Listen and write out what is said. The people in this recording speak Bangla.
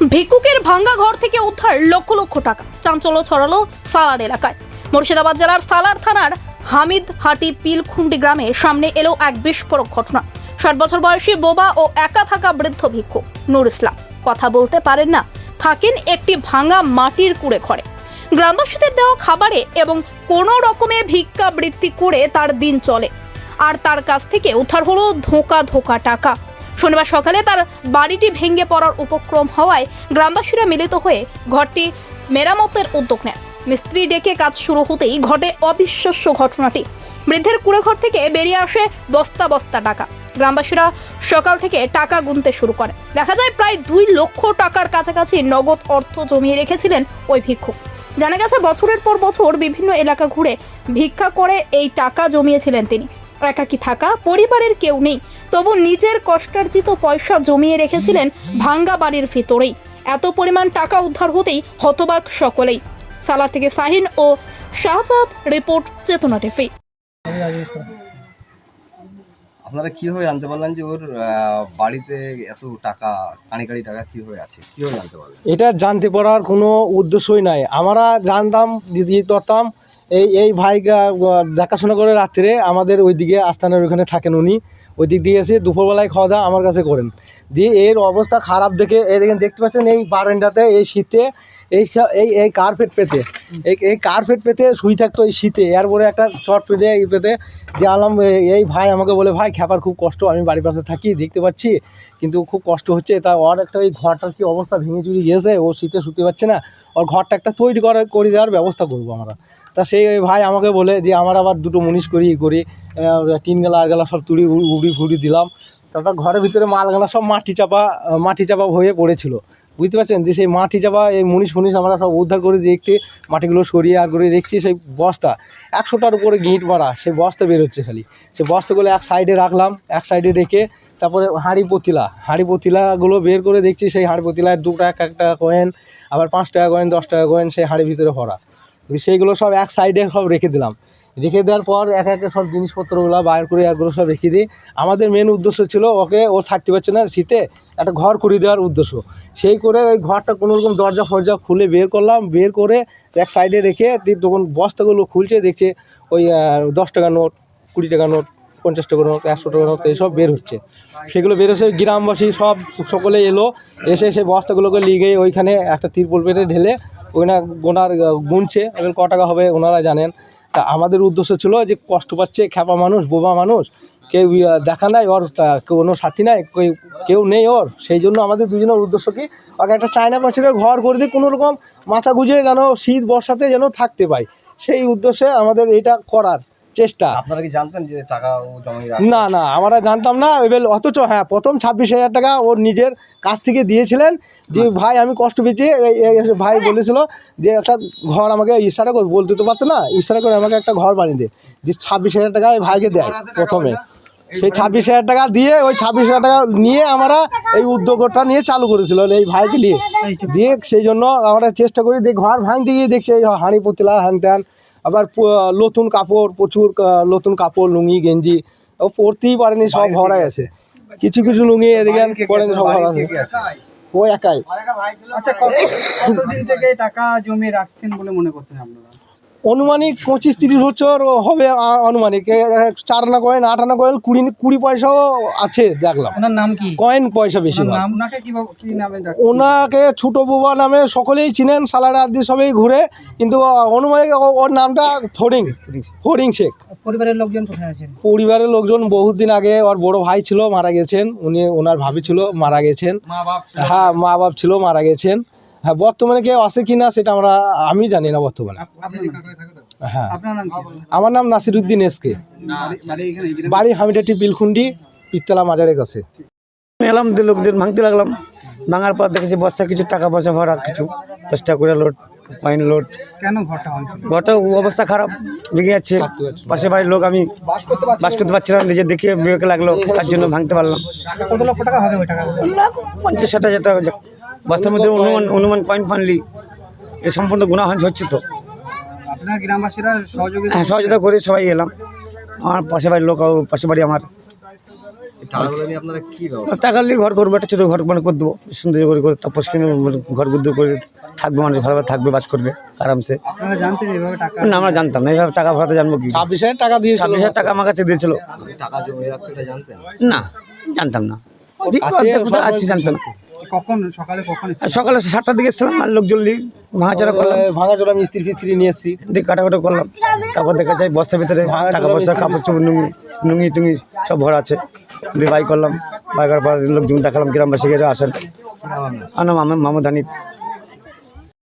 ভিক্ষুকের ভাঙ্গা ঘর থেকে উদ্ধার লক্ষ লক্ষ টাকা। চাঞ্চল্য ছড়ালো সালার এলাকায়। মুর্শিদাবাদ জেলার সালার থানার হামিদ হাটি পিলখুন্ডি গ্রামে সামনে এলো এক বিস্ফোরক ঘটনা। ষাট বছর বয়সী বোবা ও একা থাকা বৃদ্ধ ভিক্ষু নুর ইসলাম। কথা বলতে পারেন না, থাকেন একটি ভাঙা মাটির কুড়ে ঘরে। গ্রামবাসীদের দেওয়া খাবারে এবং কোনো রকমে ভিক্ষা বৃত্তি করে তার দিন চলে। আর তার কাছ থেকে উদ্ধার হলো ধোঁকা ধোঁকা টাকা। শনিবার সকালে তার বাড়িটি ভেঙে পড়ার উপক্রম হওয়ায় গ্রামবাসীরা মিলিত হয়ে ঘরটি মেরামতের উদ্যোগ নেন। মিস্ত্রি ডেকে কাজ শুরু হতেই ঘটে অবিশ্বাস্য ঘটনাটি। বৃদ্ধের কুড়ে ঘর থেকে বেরিয়ে আসে বস্তা বস্তা টাকা। গ্রামবাসীরা সকাল থেকে টাকা গুনতে শুরু করে। দেখা যায় প্রায় দুই লক্ষ টাকার কাছাকাছি নগদ অর্থ জমিয়ে রেখেছিলেন ওই ভিক্ষুক। জানা গেছে, বছরের পর বছর বিভিন্ন এলাকা ঘুরে ভিক্ষা করে এই টাকা জমিয়েছিলেন তিনি। একাকি থাকা, পরিবারের কেউ নেই। তবু নিজের কষ্টার্জিত পয়সা জমিয়ে রেখেছিলেন ভাঙ্গা বাড়ির ভিতরেই। এত পরিমাণ টাকা উদ্ধার হতেই হতবাক সকলেই। সালার থেকে সাহিন ও শাহজাদ রিপোর্ট চেতনা টিভি। আপনারা কীভাবে জানতে পারলেন যে ওর আহ, বাড়িতে এত টাকা কানি কানি টাকা কীভাবে আছে? কীভাবে জানতে পারলেন? এটা জানতে পারার কোনো উদ্দেশ্যই নাই। আমরা জানতাম দিদি করতাম এই এই ভাই দেখাশোনা করে রাত্রে আমাদের ওইদিকে আস্থানের ওইখানে থাকেন উনি। ওই দিক দিয়ে এসে দুপুরবেলায় খাওয়া দাওয়া আমার কাছে করেন। দিয়ে এর অবস্থা খারাপ দেখে এ দেখেন, দেখতে পাচ্ছেন এই বারেন্ডাতে এই শীতে এই এই এই কার্পেট পেতে, এই এই কার্পেট পেতে শুই থাকতো এই শীতে। এরপরে একটা চট পেতে, এই পেতে, যে আলাম এই ভাই আমাকে বলে, ভাই, খেপার খুব কষ্ট, আমি বাড়ির পাশে থাকি, দেখতে পাচ্ছি, কিন্তু খুব কষ্ট হচ্ছে। তা ওর একটা ওই ঘরটার কি অবস্থা ভেঙে চুরি গিয়েছে, ও শীতে শুতে পারছে না। ওর ঘরটা একটা তৈরি করে করে দেওয়ার ব্যবস্থা করব আমরা। তা সেই ভাই আমাকে বলে, যে আমার আবার দুটো মুনিশ করি ই করি তিন গেলা আর গেলা সব তুড়ি, উড়ি ফুড়ি দিলাম। তারপর ঘরের ভিতরে মালগালা সব মাটি চাপা মাটি চাপা হয়ে পড়েছিল। বুঝতে পারছেন? যে সেই মাটি যাওয়া, এই মুনিশ ফুনিশ আমরা সব উদ্ধার করে দেখতে মাটিগুলো সরিয়ে আর করে দেখছি সেই বস্তা। একশোটার উপরে গিঁট মারা, সেই বস্তা বেরোচ্ছে খালি। সেই বস্তাগুলো এক সাইডে রাখলাম, এক সাইডে রেখে তারপরে হাঁড়ি পতিলা, হাঁড়ি পতিলাগুলো বের করে দেখছি, সেই হাঁড়ি পতিলায় দু টাকা, এক টাকা কয়েন আবার পাঁচ টাকা কয়েন দশ টাকা কয়েন সেই হাঁড়ির ভিতরে ভরা। সেইগুলো সব এক সাইডে সব রেখে দিলাম। রেখে দেওয়ার পর এক একে সব জিনিসপত্রগুলো বাইর করে একগুলো সব রেখে দিই। আমাদের মেন উদ্দেশ্য ছিল ওকে, ও থাকতে পারছে না শীতে, একটা ঘর করে দেওয়ার উদ্দেশ্য। সেই করে ওই ঘরটা কোনো রকম দরজা ফরজা খুলে বের করলাম, বের করে এক সাইডে রেখে তখন বস্তাগুলো খুলছে, দেখছে ওই দশ টাকা নোট, কুড়ি টাকা নোট, পঞ্চাশ টাকা নোট, একশো টাকা নোট, এইসব বের হচ্ছে। সেগুলো বের হচ্ছে, গ্রামবাসী সব সকলে এলো, এসে সেই বস্তাগুলোকে লিগে ওইখানে একটা তিরপল পেতে ঢেলে ওইখানে গোনার গুনছে, এবার ক টাকা হবে ওনারা জানেন। তা আমাদের উদ্দেশ্য ছিল যে কষ্ট পাচ্ছে, খ্যাপা মানুষ, বোবা মানুষ, কেউ দেখা নাই ওর কোনো সাথী নাই, কেউ নেই ওর। সেই জন্য আমাদের দুজনের উদ্দেশ্য কি, ওকে একটা চায়না পাঁচিলের ঘর করে দিয়ে কোনো রকম মাথা গুঁজে যেন শীত বর্ষাতে যেন থাকতে পায়। সেই উদ্দেশ্যে আমাদের এটা করার। চেষ্টা। আপনারা কি জানতেন যে টাকা ও না না আমরা জানতাম না এবার অথচ হ্যাঁ প্রথম ছাব্বিশ হাজার টাকা ওর নিজের কাছ থেকে দিয়েছিলেন যে ভাই আমি কষ্ট পেয়েছি। ভাই বলেছিল যে একটা ঘর আমাকে ইশারা করে। বলতে তো পারতো না ইশারা করে আমাকে একটা ঘর বানিয়ে দে। যে ছাব্বিশ হাজার টাকা এই ভাইকে দেয় প্রথমে। সেই ছাব্বিশ হাজার টাকা দিয়ে ওই ছাব্বিশ হাজার টাকা নিয়ে আমরা এই উদ্যোগটা নিয়ে চালু করেছিল এই ভাইকে নিয়ে। দিয়ে সেই জন্য আমরা চেষ্টা করি যে ঘর ভাঙতে গিয়ে দেখছি এই হাঁড়ি পতিলা হ্যান ত্যান আবার নতুন কাপড় প্রচুর নতুন কাপড় লুঙ্গি গেঞ্জি ও পরতেই পারেনি সব ভরা আছে। কিছু কিছু লুঙ্গি এদিকে পরেন সব ভরা আছে? ও একাই। আচ্ছা কত কতদিন থেকে টাকা জমিয়ে রাখছেন বলে মনে করছেন আপনারা? অনুমানিক পঁচিশ তিরিশ বছর হবে আনুমানিক। চার আনা কয়েন আট আনা কয়েন কুড়ি কুড়ি পয়সাও আছে দেখলাম। ওনার নাম কি? কয়েন পয়সা বেশি ওনাকে কি কি নামে ডাক ওনাকে ছোট বুবা নামে সকলেই চিনেন সালারা আদি সবাই ঘুরে কিন্তু অনুমানিক ওর নামটা ফড়িং ফড়িং শেখ। পরিবারের লোকজন কোথায় আছেন? পরিবারের লোকজন বহুত দিন আগে ওর বড় ভাই ছিল মারা গেছেন। উনি ওনার ভাবি ছিল মারা গেছেন। হ্যাঁ মা বাপ ছিল মারা গেছেন। হ্যাঁ বর্তমানে কেউ আছে কি না সেটা আমরা আমি জানি না বর্তমানে। হ্যাঁ। আপনার নাম কি? আমার নাম নাসিরুদ্দিন এসকে বাড়ি এখানে বাড়ি হামিটাটি বিলখুন্ডি পিতলা মাজারের কাছে। এলাম দিয়ে লোকদের ভাঙতে লাগলাম। ভাঙার পর দেখেছি বস্তা কিছু টাকা পয়সা ভরা কিছু। দশ টাকা করে লোড কয়েন লোড। কেন ঘরটা ভাঙছিল অবস্থা খারাপ ভেঙে যাচ্ছে। পাশে বাড়ির লোক আমি বাস করতে পারছিলাম নিজে দেখে বিবেকে লাগল তার জন্য ভাঙতে পারলাম। কত লক্ষ টাকা হবে ওই টাকা লাখ পঞ্চাশ ষাট হাজার টাকা। বস্তার মধ্যে অনুমান অনুমান কয়েন ফানলি এ সম্পূর্ণ গুণাহান হচ্ছে তো। আপনার গ্রামবাসীরা সহযোগিতা হ্যাঁ সহযোগিতা করে সবাই এলাম। আমার পাশে বাড়ির লোক পাশে বাড়ি আমার। টাকা নিয়ে ঘর করব একটা ছোটো ঘর মানে করে দেবো। সুন্দর করে করে তারপর সেখানে ঘর বুদ্ধ করে থাকবে মানুষ ভালোভাবে থাকবে বাস করবে আরামসে। আপনারা জানতেন এইভাবে টাকা না আমরা জানতাম না এইভাবে টাকা ভরাতে জানব কি? ছাব্বিশ হাজার টাকা দিয়েছিল। ছাব্বিশ হাজার টাকা আমার কাছে দিয়েছিল। না জানতাম না। আছে জানতাম। না। কখন সকালে কখন আর? সকালে সাতটার দিকে এসেছিলাম আর লোকজন নিয়ে ভাঙাচড়া করলাম। ভাঙা চোরা মিস্ত্রি ফিস্ত্রি নিয়ে এসেছি। দিয়ে কাটাকাটা করলাম। তারপর দেখা যায় বস্তার ভিতরে টাকা পয়সা বস্তা কাপড় চোপড় নুঙ্গি নুঙ্গি টুঙ্গি সব ভরা আছে। দিয়ে বাই করলাম। বাই করার পর লোকজন দেখালাম গ্রামবাসী গেছে আসেন। আমার নাম মামা ধানির হানিফ।